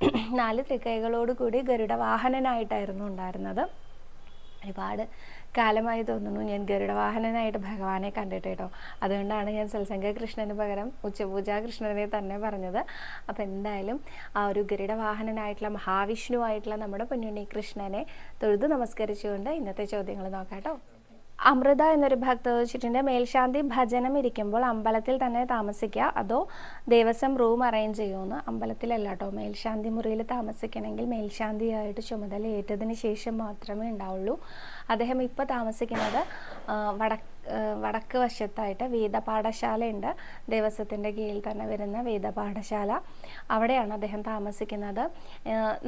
നാല് തൃക്കൈകളോടുകൂടി ഗരുഡ വാഹനനായിട്ടായിരുന്നു ഉണ്ടായിരുന്നത്. ഒരുപാട് കാലമായി തോന്നുന്നു ഞാൻ ഗരുഡവാഹനനായിട്ട് ഭഗവാനെ കണ്ടിട്ട് കേട്ടോ. അതുകൊണ്ടാണ് ഞാൻ സത്സംഗ കൃഷ്ണന് പകരം ഉച്ചപൂജ കൃഷ്ണനെ തന്നെ പറഞ്ഞത്. അപ്പോൾ എന്തായാലും ആ ഒരു ഗരുഡവാഹനനായിട്ടുള്ള മഹാവിഷ്ണുവായിട്ടുള്ള നമ്മുടെ പൊന്നുണ്ണി കൃഷ്ണനെ തൊഴുതു നമസ്കരിച്ചുകൊണ്ട് ഇന്നത്തെ ചോദ്യങ്ങൾ നോക്കാം കേട്ടോ. അമൃത എന്നൊരു ഭക്ത ചോദിച്ചിട്ടുണ്ട് മേൽശാന്തി ഭജനം ഇരിക്കുമ്പോൾ അമ്പലത്തിൽ തന്നെ താമസിക്കുക അതോ ദേവസ്വം റൂം അറേഞ്ച് ചെയ്യുമെന്ന്? അമ്പലത്തിലല്ല കേട്ടോ മേൽശാന്തി മുറിയിൽ താമസിക്കണമെങ്കിൽ മേൽശാന്തിയായിട്ട് ചുമതല ഏറ്റതിന് ശേഷം മാത്രമേ ഉണ്ടാവുള്ളൂ. അദ്ദേഹം ഇപ്പോൾ താമസിക്കുന്നത് വടക്ക് വടക്ക് വശത്തായിട്ട് വേദപാഠശാലയുണ്ട്. ദേവസ്വത്തിന്റെ കീഴിൽ തന്നെ വരുന്ന വേദപാഠശാല. അവിടെയാണ് അദ്ദേഹം താമസിക്കുന്നത്.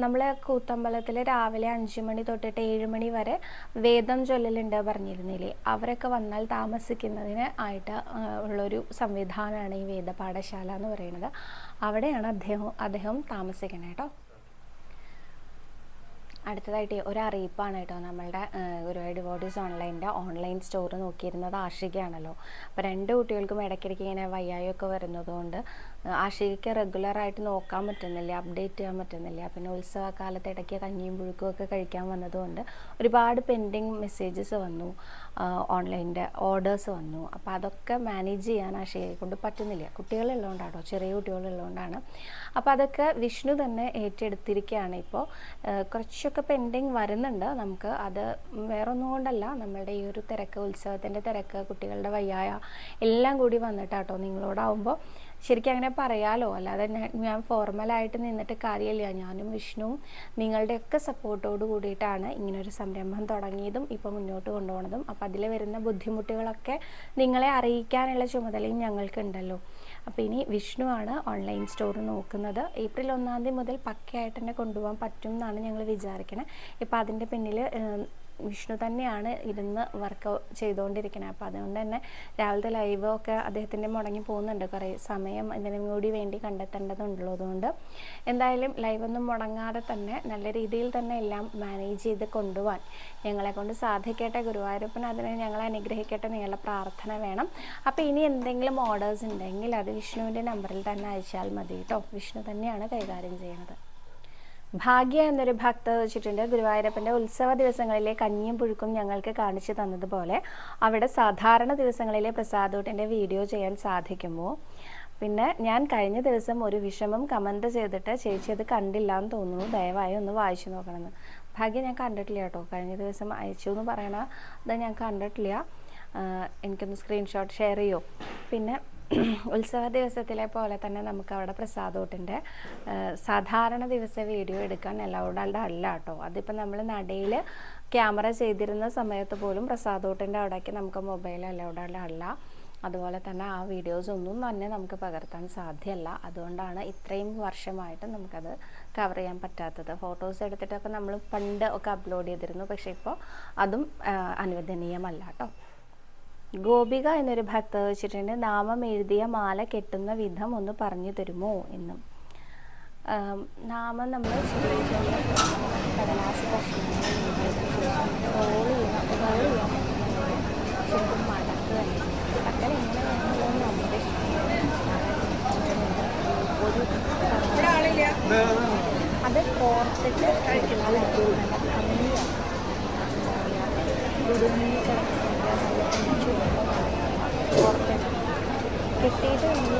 നമ്മളെ കൂത്തമ്പലത്തിൽ രാവിലെ അഞ്ച് മണി തൊട്ടിട്ട് ഏഴ് മണി വരെ വേദം ചൊല്ലലുണ്ട് പറഞ്ഞിരുന്നില്ലേ? അവരൊക്കെ വന്നാൽ താമസിക്കുന്നതിന് ആയിട്ട് ഉള്ളൊരു സംവിധാനമാണ് ഈ വേദപാഠശാല എന്ന് പറയുന്നത്. അവിടെയാണ് അദ്ദേഹം അദ്ദേഹം താമസിക്കുന്നത് കേട്ടോ അടുത്തതായിട്ട് ഒരു കേട്ടോ. നമ്മളുടെ ഗുരുവായൂർ ഡിവോട്ടീസ് ഓൺലൈന്റെ ഓൺലൈൻ സ്റ്റോർ നോക്കിയിരുന്നത് ആഷികയാണല്ലോ. അപ്പോൾ രണ്ട് കുട്ടികൾക്കും ഇടയ്ക്കിടയ്ക്ക് ഇങ്ങനെ വയ്യായൊക്കെ വരുന്നതുകൊണ്ട് ഏഹ് ആഷികയ്ക്ക് റെഗുലറായിട്ട് നോക്കാൻ പറ്റുന്നില്ല അപ്ഡേറ്റ് ചെയ്യാൻ പറ്റുന്നില്ല. പിന്നെ ഉത്സവകാലത്ത് ഇടയ്ക്ക് കഞ്ഞിയും പുഴുക്കും ഒക്കെ കഴിക്കാൻ വന്നതുകൊണ്ട് ഒരുപാട് പെൻഡിങ് മെസ്സേജസ് വന്നു. ഓൺലൈന്റെ ഓർഡേഴ്സ് വന്നു. അപ്പോൾ അതൊക്കെ മാനേജ് ചെയ്യാൻ ആശയെ കൊണ്ട് പറ്റുന്നില്ല. കുട്ടികളുള്ളതുകൊണ്ടാണോ ചെറിയ കുട്ടികളുള്ളതുകൊണ്ടാണ് അപ്പോൾ അതൊക്കെ വിഷ്ണു തന്നെ ഏറ്റെടുത്തിരിക്കുകയാണ് ഇപ്പോൾ കുറച്ചൊക്കെ പെൻഡിങ് വരുന്നുണ്ട്. നമുക്ക് അത് വേറൊന്നും കൊണ്ടല്ല. നമ്മളുടെ ഈ ഒരു തിരക്ക് ഉത്സവത്തിന്റെ തിരക്ക് കുട്ടികളുടെ വയ്യായ എല്ലാം കൂടി വന്നിട്ടാട്ടോ നിങ്ങളോടാവുമ്പോൾ ശരിക്കും അങ്ങനെ പറയാലോ. അല്ലാതെ ഞാൻ ഫോർമലായിട്ട് നിന്നിട്ട് കാര്യമില്ല. ഞാനും വിഷ്ണുവും നിങ്ങളുടെയൊക്കെ സപ്പോർട്ടോട് കൂടിയിട്ടാണ് ഇങ്ങനൊരു സംരംഭം തുടങ്ങിയതും ഇപ്പോൾ മുന്നോട്ട് കൊണ്ടുപോകുന്നതും അപ്പോൾ അതിൽ വരുന്ന ബുദ്ധിമുട്ടുകളൊക്കെ നിങ്ങളെ അറിയിക്കാനുള്ള ചുമതലയും ഞങ്ങൾക്കുണ്ടല്ലോ. അപ്പോൾ ഇനി വിഷ്ണുവാണ് ഓൺലൈൻ സ്റ്റോർ നോക്കുന്നത്. ഏപ്രിൽ ഒന്നാം തീയതി മുതൽ പക്കയായിട്ട് തന്നെ കൊണ്ടുപോകാൻ പറ്റും എന്നാണ് ഞങ്ങൾ വിചാരിക്കുന്നത് ഇപ്പോൾ അതിന്റെ പിന്നിൽ വിഷ്ണു തന്നെയാണ് ഇരുന്ന് വർക്ക് ചെയ്തുകൊണ്ടിരിക്കുന്നത് അപ്പോൾ അതുകൊണ്ട് തന്നെ രാവിലത്തെ ലൈവ് ഒക്കെ അദ്ദേഹത്തിന്റെ മുടങ്ങി പോകുന്നുണ്ട്. കുറേ സമയം ഇതിനും കൂടി വേണ്ടി കണ്ടെത്തേണ്ടതുണ്ടല്ലോ. അതുകൊണ്ട് എന്തായാലും ലൈവൊന്നും മുടങ്ങാതെ തന്നെ നല്ല രീതിയിൽ തന്നെ എല്ലാം മാനേജ് ചെയ്ത് കൊണ്ടുപോകാൻ ഞങ്ങളെ കൊണ്ട് സാധിക്കട്ടെ. ഗുരുവായൂരപ്പൻ അതിനെ ഞങ്ങളെ അനുഗ്രഹിക്കട്ടെ നിങ്ങളുടെ പ്രാർത്ഥന വേണം. അപ്പോൾ ഇനി എന്തെങ്കിലും ഓർഡേഴ്സ് ഉണ്ടെങ്കിൽ അത് വിഷ്ണുവിന്റെ നമ്പറിൽ തന്നെ അയച്ചാൽ മതി കേട്ടോ. വിഷ്ണു തന്നെയാണ് കൈകാര്യം ചെയ്യുന്നത് ഭാഗ്യ എന്നൊരു ഭക്ത വെച്ചിട്ടുണ്ട്. ഗുരുവായൂരപ്പന്റെ ഉത്സവ ദിവസങ്ങളിലെ കഞ്ഞിയും പുഴുക്കും ഞങ്ങൾക്ക് കാണിച്ചു തന്നതുപോലെ അവിടെ സാധാരണ ദിവസങ്ങളിലെ പ്രസാദൂട്ടിന്റെ വീഡിയോ ചെയ്യാൻ സാധിക്കുമോ? പിന്നെ ഞാൻ കഴിഞ്ഞ ദിവസം ഒരു വിഷമം കമന്റ് ചെയ്തിട്ട് ചേച്ചി അത് കണ്ടില്ല എന്ന് തോന്നുന്നു. ദയവായി ഒന്ന് വായിച്ചു നോക്കണമെന്ന്. ഭാഗ്യം ഞാൻ കണ്ടിട്ടില്ല കേട്ടോ. കഴിഞ്ഞ ദിവസം അയച്ചു എന്ന് പറയണ അത് ഞാൻ കണ്ടിട്ടില്ല. എനിക്കൊന്ന് സ്ക്രീൻഷോട്ട് ഷെയർ ചെയ്യോ? പിന്നെ ഉത്സവ ദിവസത്തിലെ പോലെ തന്നെ നമുക്ക് അവിടെ പ്രസാദോട്ടിന്റെ സാധാരണ ദിവസം വീഡിയോ എടുക്കാൻ അലൗഡ് അല്ല കേട്ടോ അതിപ്പോൾ നമ്മൾ നടയിൽ ക്യാമറ ചെയ്തിരുന്ന സമയത്ത് പോലും പ്രസാദോട്ടിന്റെ അവിടേക്ക് നമുക്ക് മൊബൈൽ അലൗഡ് അല്ല അതുപോലെ തന്നെ ആ വീഡിയോസ് ഒന്നും തന്നെ നമുക്ക് പകർത്താൻ സാധ്യമല്ല. അതുകൊണ്ടാണ് ഇത്രയും വർഷമായിട്ട് നമുക്കത് കവർ ചെയ്യാൻ പറ്റാത്തത്. ഫോട്ടോസ് എടുത്തിട്ടൊക്കെ നമ്മൾ പണ്ട് ഒക്കെ അപ്ലോഡ് ചെയ്തിരുന്നു. പക്ഷേ ഇപ്പോൾ അതും അനുവദനീയമല്ല കേട്ടോ ഗോപിക എന്നൊരു ഭക്ത വെച്ചിട്ടുണ്ട് നാമം എഴുതിയ മാല കെട്ടുന്ന വിധം ഒന്ന് പറഞ്ഞു തരുമോ? എന്നും. നാമം നമ്മൾ കടലാസ് അത് കോർത്തിട്ട് കഴിക്കുന്ന കുടുങ്ങി കിടക്കുന്ന നല്ല കോർത്തിട്ട് കെട്ടിയിട്ട് നമ്മൾ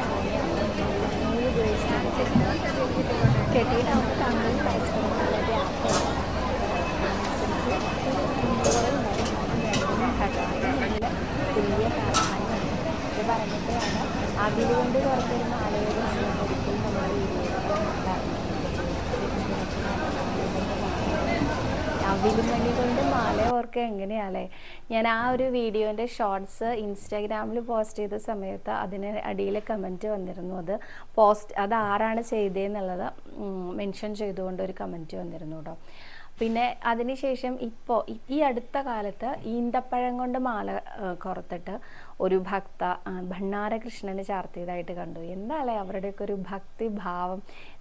മൂന്ന് ദിവസം കെട്ടിയിട്ടാകുമ്പോൾ തമ്മിൽ പരസ്പരം നല്ല ഗ്യാപ്പ് തുല്യ പ്രാധാന്യം ഇത് പറഞ്ഞിട്ടാണ് അതിലുകൊണ്ട് പുറത്തിരുന്ന ആളുകളുടെ ഒരിക്കലും നമ്മൾ അവിലുമണി കൊണ്ട് മാല ഓർക്കുക എങ്ങനെയാണല്ലേ ഞാൻ ആ ഒരു വീഡിയോന്റെ ഷോർട്സ് ഇൻസ്റ്റാഗ്രാമിൽ പോസ്റ്റ് ചെയ്ത സമയത്ത് അതിന് അടിയിൽ കമന്റ് വന്നിരുന്നു. അത് പോസ്റ്റ് അത് ആരാണ് ചെയ്തതെന്നുള്ളത് മെൻഷൻ ചെയ്തുകൊണ്ട് ഒരു കമന്റ് വന്നിരുന്നു കേട്ടോ പിന്നെ അതിനുശേഷം ഇപ്പോൾ ഈ അടുത്ത കാലത്ത് ഈന്തപ്പഴം കൊണ്ട് മാല കുറത്തിട്ട് ഒരു ഭക്ത ഭണ്ണാരകൃഷ്ണന് ഭണ്ണാര കൃഷ്ണന് ചാർത്തിയതായിട്ട് കണ്ടു. എന്താല്ലേ അവരുടെയൊക്കെ ഒരു ഭക്തിഭാവം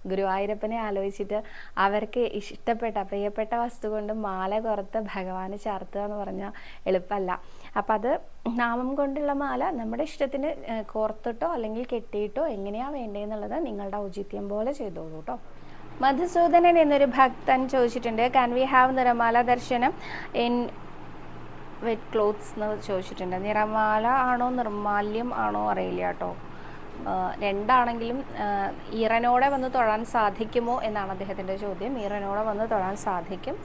ഗുരുവായൂരപ്പനെ ആലോചിച്ചിട്ട് അവർക്ക് ഇഷ്ടപ്പെട്ട പ്രിയപ്പെട്ട വസ്തു കൊണ്ട് മാല കോർത്ത് ഭഗവാന് ചാർത്തുക എന്ന് പറഞ്ഞാൽ എളുപ്പമല്ല അപ്പം അത് നാമം കൊണ്ടുള്ള മാല നമ്മുടെ ഇഷ്ടത്തിന് കോർത്തിട്ടോ അല്ലെങ്കിൽ കെട്ടിയിട്ടോ എങ്ങനെയാണ് വേണ്ടതെന്നുള്ളത് നിങ്ങളുടെ ഔചിത്യം പോലെ ചെയ്തോളൂ കേട്ടോ മധുസൂദനൻ എന്നൊരു ഭക്തൻ ചോദിച്ചിട്ടുണ്ട് കാൻ വി ഹാവ് നിറമാല ദർശനം ഇൻ വെറ്റ് ക്ലോത്ത്സ് എന്ന് ചോദിച്ചിട്ടുണ്ട്. നിറമാല ആണോ നിർമാല്യം ആണോ അറിയില്ല കേട്ടോ. രണ്ടാണെങ്കിലും ഈറനോടെ വന്ന് തൊഴാൻ സാധിക്കുമോ എന്നാണ് അദ്ദേഹത്തിന്റെ ചോദ്യം. ഈറനോടെ വന്ന് തൊഴാൻ സാധിക്കും.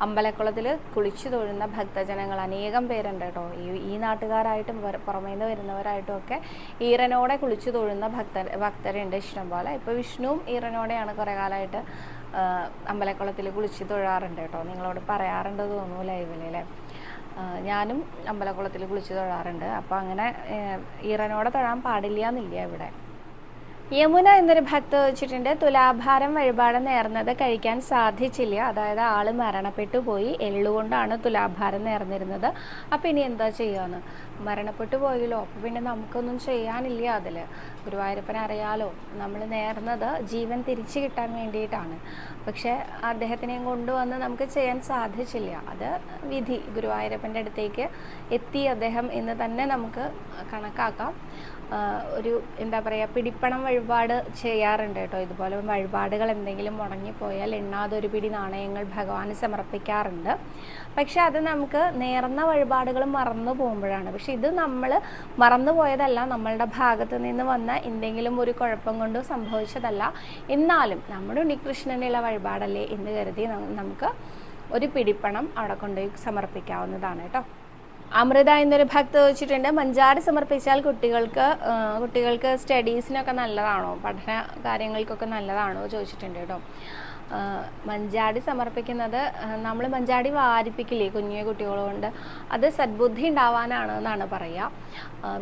അമ്പലക്കുളത്തിൽ കുളിച്ചു തൊഴുന്ന ഭക്തജനങ്ങൾ അനേകം പേരുണ്ട് കേട്ടോ. ഈ ഈ നാട്ടുകാരായിട്ടും പുറ- പുറമേ നിന്ന് വരുന്നവരായിട്ടും ഒക്കെ ഈറനോടെ കുളിച്ചു തൊഴുന്ന ഭക്ത ഭക്തരുണ്ട് ഇഷ്ടംപോലെ ഇപ്പോൾ വിഷ്ണുവും ഈറനോടെയാണ് കുറേ കാലമായിട്ട് അമ്പലക്കുളത്തിൽ കുളിച്ച് തൊഴാറുണ്ട് കേട്ടോ. നിങ്ങളോട് പറയാറുണ്ട് തോന്നുന്നു ലൈവിൽ അല്ലേ? ഞാനും അമ്പലക്കുളത്തിൽ കുളിച്ച് തൊഴാറുണ്ട്. അപ്പോൾ അങ്ങനെ ഈറനോടെ തൊഴാൻ പാടില്ല എന്നില്ല ഇവിടെ. യമുന എന്നൊരു ഭക്ത വെച്ചിട്ടുണ്ട്. തുലാഭാരം വഴിപാട് നേർന്നത് കഴിക്കാൻ സാധിച്ചില്ല. അതായത് ആൾ മരണപ്പെട്ടു പോയി. എള്ളുകൊണ്ടാണ് തുലാഭാരം നേർന്നിരുന്നത് അപ്പം ഇനി എന്താ ചെയ്യാന്ന്? മരണപ്പെട്ടു പോയല്ലോ. അപ്പം പിന്നെ നമുക്കൊന്നും ചെയ്യാനില്ല അതിൽ ഗുരുവായൂരപ്പനെ അറിയാലോ നമ്മൾ നേർന്നത് ജീവൻ തിരിച്ചു കിട്ടാൻ വേണ്ടിയിട്ടാണ്. പക്ഷേ അദ്ദേഹത്തിനെയും കൊണ്ടുവന്ന് നമുക്ക് ചെയ്യാൻ സാധിച്ചില്ല. അത് വിധി ഗുരുവായൂരപ്പന്റെ അടുത്തേക്ക് എത്തി അദ്ദേഹം എന്ന് തന്നെ നമുക്ക് കണക്കാക്കാം. ഒരു എന്താ പറയുക പിടിപ്പണം വഴിപാട് ചെയ്യാറുണ്ട് കേട്ടോ. ഇതുപോലെ വഴിപാടുകൾ എന്തെങ്കിലും മുടങ്ങിപ്പോയാൽ എണ്ണാതെ ഒരു പിടി നാണയങ്ങൾ ഭഗവാന് സമർപ്പിക്കാറുണ്ട്. പക്ഷെ അത് നമുക്ക് നേർന്ന വഴിപാടുകൾ മറന്നു പോകുമ്പോഴാണ്. പക്ഷെ ഇത് നമ്മൾ മറന്നു പോയതല്ല നമ്മളുടെ ഭാഗത്ത് നിന്ന് വന്ന എന്തെങ്കിലും ഒരു കുഴപ്പം കൊണ്ടോ സംഭവിച്ചതല്ല. എന്നാലും നമ്മുടെ ഉണ്ണികൃഷ്ണനുള്ള വഴിപാടല്ലേ എന്ന് കരുതി നമുക്ക് ഒരു പിടിപ്പണം അവിടെ കൊണ്ടുപോയി സമർപ്പിക്കാവുന്നതാണ് കേട്ടോ. അമൃത എന്നൊരു ഭക്ത ചോദിച്ചിട്ടുണ്ട് മഞ്ചാടി സമർപ്പിച്ചാൽ കുട്ടികൾക്ക് കുട്ടികൾക്ക് സ്റ്റഡീസിനൊക്കെ നല്ലതാണോ? പഠന കാര്യങ്ങൾക്കൊക്കെ നല്ലതാണോ? ചോദിച്ചിട്ടുണ്ട് കേട്ടോ. മഞ്ചാടി സമർപ്പിക്കുന്നത് നമ്മൾ മഞ്ചാടി വാരിപ്പിക്കില്ലേ കുഞ്ഞു കുട്ടികളുകൊണ്ട് അത് സദ്ബുദ്ധി ഉണ്ടാവാനാണ് എന്നാണ് പറയുക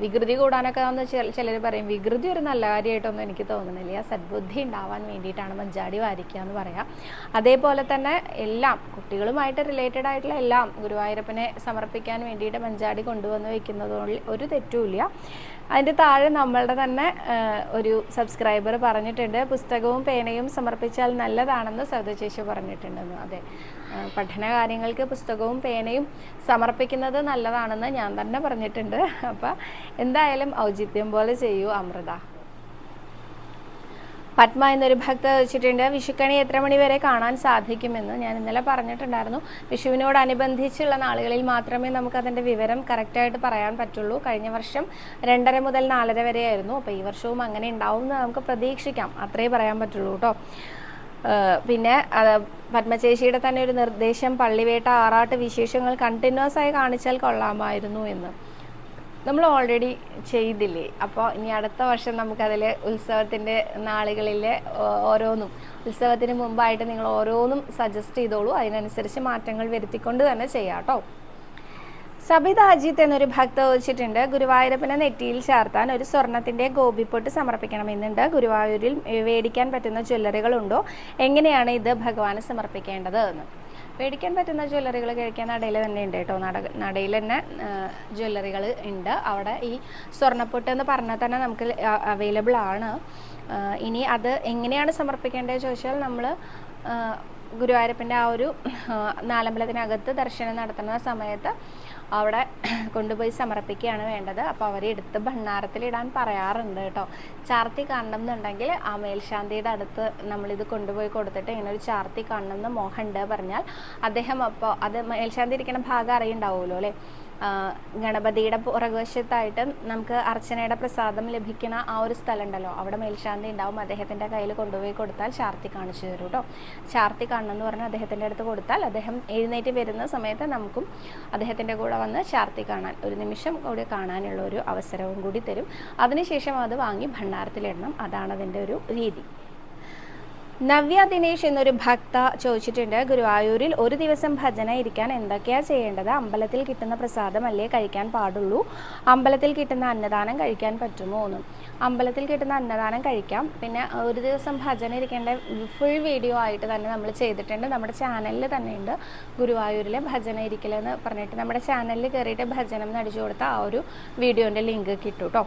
വികൃതി കൂടാനൊക്കെ എന്ന് ചിലർ പറയും വികൃതി ഒരു നല്ല കാര്യമായിട്ടൊന്നും എനിക്ക് തോന്നുന്നില്ല. സദ്ബുദ്ധി ഉണ്ടാവാൻ വേണ്ടിയിട്ടാണ് മഞ്ചാടി വാരിക്കുക എന്ന് പറയാം. അതേപോലെ തന്നെ എല്ലാം കുട്ടികളുമായിട്ട് റിലേറ്റഡ് ആയിട്ടുള്ള എല്ലാം ഗുരുവായൂരപ്പനെ സമർപ്പിക്കാൻ വേണ്ടിയിട്ട് മഞ്ചാടി കൊണ്ടുവന്ന് വെക്കുന്നതുകൊണ്ട് ഒരു തെറ്റുമില്ല. അതിന്റെ താഴെ നമ്മളുടെ തന്നെ ഒരു സബ്സ്ക്രൈബർ പറഞ്ഞിട്ടുണ്ട്. പുസ്തകവും പേനയും സമർപ്പിച്ചാൽ നല്ലതാണെന്ന് സൗദ പറഞ്ഞിട്ടുണ്ടെന്ന്. അതെ. പഠന കാര്യങ്ങൾക്ക് പുസ്തകവും പേനയും സമർപ്പിക്കുന്നത് നല്ലതാണെന്ന് ഞാൻ തന്നെ പറഞ്ഞിട്ടുണ്ട്. അപ്പം എന്തായാലും ഔചിത്യം പോലെ ചെയ്യൂ അമൃത. പത്മ എന്നൊരു ഭക്ത വെച്ചിട്ടുണ്ട്. വിഷുക്കണി എത്ര മണി വരെ കാണാൻ സാധിക്കുമെന്ന് ഞാൻ ഇന്നലെ പറഞ്ഞിട്ടുണ്ടായിരുന്നു. വിഷുവിനോടനുബന്ധിച്ചുള്ള നാളുകളിൽ മാത്രമേ നമുക്ക് അതിന്റെ വിവരം കറക്റ്റായിട്ട് പറയാൻ പറ്റുള്ളൂ. കഴിഞ്ഞ വർഷം രണ്ടര മുതൽ നാലര വരെയായിരുന്നു. അപ്പോൾ ഈ വർഷവും അങ്ങനെ ഉണ്ടാവും എന്ന് നമുക്ക് പ്രതീക്ഷിക്കാം. അത്രേ പറയാൻ പറ്റുള്ളൂ കേട്ടോ പിന്നെ പത്മചേശിയുടെ തന്നെ ഒരു നിർദ്ദേശം പള്ളിവേട്ട ആറാട്ട് വിശേഷങ്ങൾ കണ്ടിന്യൂസ് ആയി കാണിച്ചാൽ കൊള്ളാമായിരുന്നു എന്ന്. നമ്മൾ ഓൾറെഡി ചെയ്തില്ലേ? അപ്പോൾ ഇനി അടുത്ത വർഷം നമുക്കതിൽ ഉത്സവത്തിന്റെ നാളുകളിൽ ഓരോന്നും. ഉത്സവത്തിന് മുമ്പായിട്ട് നിങ്ങൾ ഓരോന്നും സജസ്റ്റ് ചെയ്തോളൂ. അതിനനുസരിച്ച് മാറ്റങ്ങൾ വരുത്തിക്കൊണ്ട് തന്നെ ചെയ്യാം കേട്ടോ. സബിത അജിത്ത് എന്നൊരു ഭക്ത ചോദിച്ചിട്ടുണ്ട്. ഗുരുവായൂരപ്പനെ നെറ്റിയിൽ ചേർത്താൻ ഒരു സ്വർണത്തിന്റെ ഗോപിപ്പൊട്ട് സമർപ്പിക്കണമെന്നുണ്ട്. ഗുരുവായൂരിൽ മേടിക്കാൻ പറ്റുന്ന ജ്വല്ലറികളുണ്ടോ? എങ്ങനെയാണ് ഇത് ഭഗവാന് സമർപ്പിക്കേണ്ടത് എന്ന്? മേടിക്കാൻ പറ്റുന്ന ജ്വല്ലറികൾ കഴിക്കാൻ നടയിൽ തന്നെ ഉണ്ട് കേട്ടോ. നട നടയിൽ തന്നെ ജ്വല്ലറികൾ ഉണ്ട്. അവിടെ ഈ സ്വർണപ്പൊട്ട് എന്ന് പറഞ്ഞാൽ തന്നെ നമുക്ക് അവൈലബിൾ ആണ്. ഇനി അത് എങ്ങനെയാണ് സമർപ്പിക്കേണ്ടത് ചോദിച്ചാൽ നമ്മൾ ഗുരുവായൂരപ്പന്റെ ആ ഒരു നാലമ്പലത്തിനകത്ത് ദർശനം നടത്തുന്ന സമയത്ത് അവിടെ കൊണ്ടുപോയി സമർപ്പിക്കുകയാണ് വേണ്ടത്. അപ്പോൾ അവരെടുത്ത് ഭണ്ണാരത്തിലിടാൻ പറയാറുണ്ട് കേട്ടോ. ചാർത്തി കാണണം എന്നുണ്ടെങ്കിൽ ആ മേൽശാന്തിയുടെ അടുത്ത് നമ്മളിത് കൊണ്ടുപോയി കൊടുത്തിട്ട് ഇങ്ങനെ ഒരു ചാർത്തി കാണണം എന്ന് മോഹമുണ്ട് പറഞ്ഞാൽ അദ്ദേഹം അപ്പോൾ അത് മേൽശാന്തി ഇരിക്കുന്ന ഭാഗം അറിയുണ്ടാവുമല്ലോ അല്ലേ? ഗണപതിയുടെ പുറകുവശത്തായിട്ട് നമുക്ക് അർച്ചനയുടെ പ്രസാദം ലഭിക്കുന്ന ആ ഒരു സ്ഥലം ഉണ്ടല്ലോ അവിടെ മേൽശാന്തി ഉണ്ടാവും. അദ്ദേഹത്തിന്റെ കയ്യിൽ കൊണ്ടുപോയി കൊടുത്താൽ ചാർത്തി കാണിച്ചു തരും കേട്ടോ ചാർത്തി കാണണമെന്ന് പറഞ്ഞാൽ പറഞ്ഞ് അദ്ദേഹത്തിന്റെ അടുത്ത് കൊടുത്താൽ അദ്ദേഹം എഴുന്നേറ്റ് വരുന്ന സമയത്ത് നമുക്കും അദ്ദേഹത്തിന്റെ കൂടെ വന്ന് ചാർത്തി കാണാൻ ഒരു നിമിഷം കൂടി കാണാനുള്ള ഒരു അവസരവും കൂടി തരും. അതിനുശേഷം അത് വാങ്ങി ഭണ്ഡാരത്തിലിടണം. അതാണ് അതിന്റെ ഒരു രീതി. നവ്യ ദിനേശ് എന്നൊരു ഭക്ത ചോദിച്ചിട്ടുണ്ട് ഗുരുവായൂരിൽ ഒരു ദിവസം ഭജന ഇരിക്കാൻ എന്തൊക്കെയാണ് ചെയ്യേണ്ടത്? അമ്പലത്തിൽ കിട്ടുന്ന പ്രസാദമല്ലേ കഴിക്കാൻ പാടുള്ളൂ? അമ്പലത്തിൽ കിട്ടുന്ന അന്നദാനം കഴിക്കാൻ പറ്റുമോ? എന്നും. അമ്പലത്തിൽ കിട്ടുന്ന അന്നദാനം കഴിക്കാം. പിന്നെ ഒരു ദിവസം ഭജന ഇരിക്കേണ്ട ഫുൾ വീഡിയോ ആയിട്ട് തന്നെ നമ്മൾ ചെയ്തിട്ടുണ്ട്. നമ്മുടെ ചാനലിൽ തന്നെ ഉണ്ട് ഗുരുവായൂരിലെ ഭജന ഇരിക്കലെന്ന് പറഞ്ഞിട്ട്. നമ്മുടെ ചാനലിൽ കയറിയിട്ട് ഭജനം എന്ന് അടിച്ചു കൊടുത്ത ആ ഒരു വീഡിയോന്റെ ലിങ്ക് കിട്ടും കേട്ടോ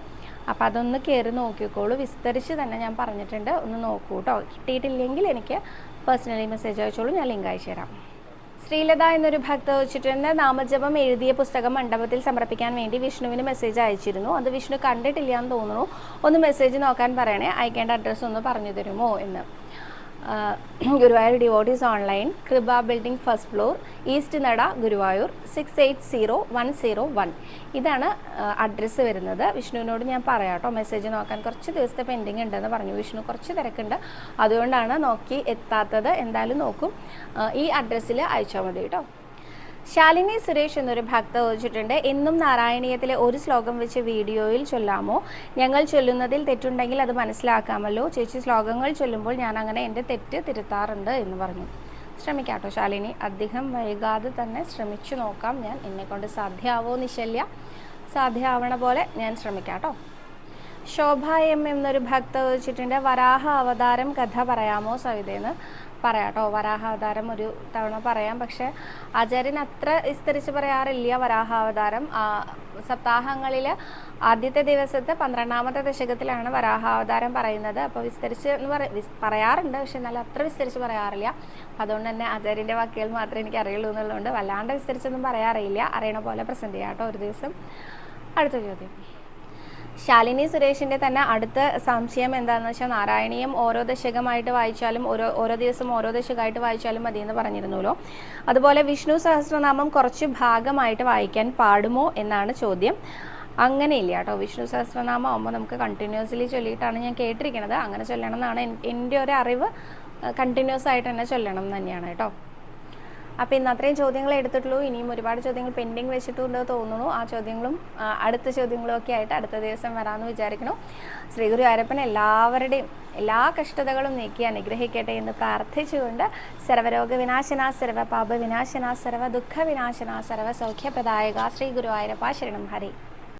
അപ്പോൾ അതൊന്ന് കയറി നോക്കിക്കോളൂ. വിസ്തരിച്ച് തന്നെ ഞാൻ പറഞ്ഞിട്ടുണ്ട്. ഒന്ന് നോക്കൂ കേട്ടോ കിട്ടിയിട്ടില്ലെങ്കിൽ എനിക്ക് പേഴ്സണലി മെസ്സേജ് അയച്ചോളൂ. ഞാൻ ലിങ്ക് അയച്ചു തരാം. ശ്രീലത എന്നൊരു ഭക്ത വെച്ചിട്ടുണ്ട്. നാമജപം എഴുതിയ പുസ്തകം മണ്ഡപത്തിൽ സമർപ്പിക്കാൻ വേണ്ടി വിഷ്ണുവിന് മെസ്സേജ് അയച്ചിരുന്നു. അത് വിഷ്ണു കണ്ടിട്ടില്ല എന്ന് തോന്നുന്നു. ഒന്ന് മെസ്സേജ് നോക്കാൻ പറയണേ. അയക്കേണ്ട അഡ്രസ്സ് ഒന്ന് പറഞ്ഞു തരുമോ എന്ന്. Guruvayur devotees online Krupa building first floor east നട Guruvayur six eight zero one zero one ഇതാണ് അഡ്രസ്സ് വരുന്നത്. വിഷ്ണുവിനോട് ഞാൻ പറയാം കേട്ടോ മെസ്സേജ് നോക്കാൻ കുറച്ച് ദിവസത്തെ പെൻഡിങ് ഉണ്ടെന്ന് പറഞ്ഞു. വിഷ്ണു കുറച്ച് തിരക്കുണ്ട്. അതുകൊണ്ടാണ് നോക്കി എത്താത്തത്. എന്തായാലും നോക്കും. ഈ അഡ്രസ്സിൽ അയച്ചാൽ മതി കേട്ടോ ശാലിനി സുരേഷ് എന്നൊരു ഭക്ത ചോദിച്ചിട്ടുണ്ട് എന്നും നാരായണീയത്തിലെ ഒരു ശ്ലോകം വെച്ച് വീഡിയോയിൽ ചൊല്ലാമോ? ഞങ്ങൾ ചൊല്ലുന്നതിൽ തെറ്റുണ്ടെങ്കിൽ അത് മനസ്സിലാക്കാമല്ലോ. ചേച്ചി ശ്ലോകങ്ങൾ ചൊല്ലുമ്പോൾ ഞാൻ അങ്ങനെ എന്റെ തെറ്റ് തിരുത്താറുണ്ട് എന്ന് പറഞ്ഞു. ശ്രമിക്കാട്ടോ ശാലിനി. അധികം വൈകാതെ തന്നെ ശ്രമിച്ചു നോക്കാം. ഞാൻ എന്നെക്കൊണ്ട് സാധ്യമാവോ നിശല്യ? സാധ്യമാവണ പോലെ ഞാൻ ശ്രമിക്കാം കേട്ടോ ശോഭ എം എന്നൊരു ഭക്ത ചോദിച്ചിട്ടുണ്ട് വരാഹ അവതാരം കഥ പറയാമോ സവിതയെന്ന് പറയാം കേട്ടോ. വരാഹ അവതാരം ഒരു തവണ പറയാം. പക്ഷേ ആചാര്യൻ അത്ര വിസ്തരിച്ച് പറയാറില്ല വരാഹ അവതാരം. സപ്താഹങ്ങളിൽ ആദ്യത്തെ ദിവസത്തെ പന്ത്രണ്ടാമത്തെ ദശകത്തിലാണ് വരാഹ അവതാരം പറയുന്നത്. അപ്പോൾ വിസ്തരിച്ച് എന്ന് പറ പറയാറുണ്ട്. പക്ഷെ എന്നാലും അത്ര വിസ്തരിച്ച് പറയാറില്ല. അതുകൊണ്ട് തന്നെ ആചാര്യന്റെ വാക്കുകൾ മാത്രമേ എനിക്ക് അറിയുള്ളൂ എന്നുള്ളതുകൊണ്ട് വല്ലാണ്ട് വിസ്തരിച്ചൊന്നും പറയാറില്ല. അറിയണ പോലെ പ്രസന്റ് ചെയ്യാം കേട്ടോ ഒരു ദിവസം. അടുത്ത ചോദ്യം. ശാലിനി സുരേഷിന്റെ തന്നെ അടുത്ത സംശയം എന്താണെന്ന് വെച്ചാൽ നാരായണീയം ഓരോ ദശകമായിട്ട് വായിച്ചാലും ഓരോ ഓരോ ദിവസം ഓരോ ദശകമായിട്ട് വായിച്ചാലും മതി എന്ന് പറഞ്ഞിരുന്നല്ലോ. അതുപോലെ വിഷ്ണു സഹസ്രനാമം കുറച്ച് ഭാഗമായിട്ട് വായിക്കാൻ പാടുമോ എന്നാണ് ചോദ്യം. അങ്ങനെയില്ല കേട്ടോ. വിഷ്ണു സഹസ്രനാമം ആകുമ്പോൾ നമുക്ക് കണ്ടിന്യൂസ്ലി ചൊല്ലിയിട്ടാണ് ഞാൻ കേട്ടിരിക്കുന്നത്. അങ്ങനെ ചൊല്ലണം എന്നാണ് എന്റെ ഒരു അറിവ് കണ്ടിന്യൂസ് ആയിട്ട് തന്നെ ചൊല്ലണം തന്നെയാണ് കേട്ടോ. അപ്പോൾ ഇന്ന് അത്രയും ചോദ്യങ്ങൾ എടുത്തിട്ടുള്ളൂ. ഇനിയും ഒരുപാട് ചോദ്യങ്ങൾ പെൻഡിങ് വെച്ചിട്ടുണ്ട് തോന്നുന്നു. ആ ചോദ്യങ്ങളും അടുത്ത ചോദ്യങ്ങളും ഒക്കെ ആയിട്ട് അടുത്ത ദിവസം വരാമെന്ന് വിചാരിക്കണം ശ്രീഗുരു ആരപ്പൻ എല്ലാവരുടെയും എല്ലാ കഷ്ടതകളും നീക്കി അനുഗ്രഹിക്കട്ടെ എന്ന് പ്രാർത്ഥിച്ചുകൊണ്ട് സർവരോഗ വിനാശന സർവ പാപ വിനാശന സർവ ദുഃഖ വിനാശന സർവ സൗഖ്യപ്രദായക ശ്രീ ഗുരുവായൂരപ്പ ശരണം. ഹരി.